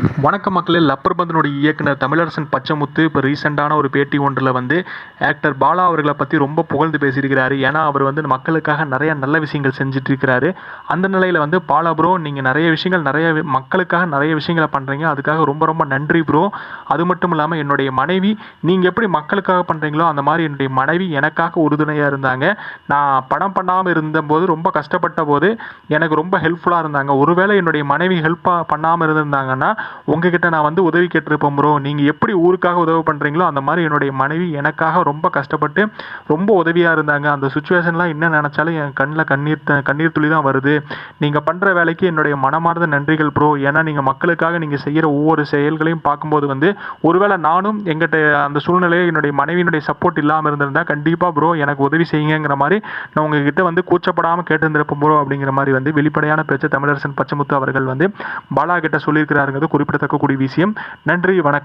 வணக்கம் மக்களே லப்பர்பந்தனுடைய இயக்குனர் தமிழரசன் பச்சைமுத்து இப்போ ரீசெண்டான ஒரு பேட்டி ஒன்றில் வந்து ஆக்டர் பாலா அவர்களை பற்றி ரொம்ப புகழ்ந்து பேசியிருக்கிறாரு. ஏன்னா அவர் வந்து மக்களுக்காக நிறைய நல்ல விஷயங்கள் செஞ்சுட்டு இருக்கிறாரு அந்த நிலையில் வந்து பாலா ப்ரோ நீங்கள் நிறைய விஷயங்கள் நிறைய மக்களுக்காக நிறைய விஷயங்களை பண்ணுறீங்க அதுக்காக ரொம்ப ரொம்ப நன்றி ப்ரோ அது மட்டும் இல்லாமல் என்னுடைய மனைவி நீங்கள் எப்படி மக்களுக்காக பண்ணுறீங்களோ அந்த மாதிரி என்னுடைய மனைவி எனக்காக உறுதுணையாக இருந்தாங்க. நான் படம் பண்ணாமல் இருந்தபோது ரொம்ப கஷ்டப்பட்ட போது எனக்கு ரொம்ப ஹெல்ப்ஃபுல்லாக இருந்தாங்க. ஒருவேளை என்னுடைய மனைவி ஹெல்ப்பாக பண்ணாமல் இருந்திருந்தாங்கன்னா உங்ககிட்ட நான் வந்து உதவி கேட்டிருப்பேன் ப்ரோ நீங்கள் எப்படி ஊருக்காக உதவி பண்ணுறீங்களோ அந்த மாதிரி என்னுடைய மனைவி எனக்காக ரொம்ப கஷ்டப்பட்டு ரொம்ப உதவியாக இருந்தாங்க. அந்த சுச்சுவேஷன்லாம் என்ன நினச்சாலும் என் கண்ணில் கண்ணீர் த- கண்ணீர் துளி தான் வருது. நீங்கள் பண்ணுற வேலைக்கு என்னுடைய மனமார்ந்த நன்றிகள் ப்ரோ ஏன்னா நீங்கள் மக்களுக்காக நீங்கள் செய்கிற ஒவ்வொரு செயல்களையும் பார்க்கும்போது வந்து ஒருவேளை நானும் எங்கிட்ட அந்த சூழ்நிலையை என்னுடைய மனைவியினுடைய சப்போர்ட் இல்லாமல் இருந்திருந்தா கண்டிப்பாக ப்ரோ எனக்கு உதவி செய்யுங்கிற மாதிரி நான் உங்ககிட்ட வந்து கூச்சப்படாமல் கேட்டிருந்திருப்பேன் ப்ரோ அப்படிங்கிற மாதிரி வந்து வெளிப்படையான பேச்சு தமிழரசன் பச்சமுத்து அவர்கள் வந்து பாலா கிட்ட சொல்லியிருக்கிறாருங்கிறது குறிப்பிடத்தக்கக்கூடிய விஷயம். நன்றி வணக்கம்.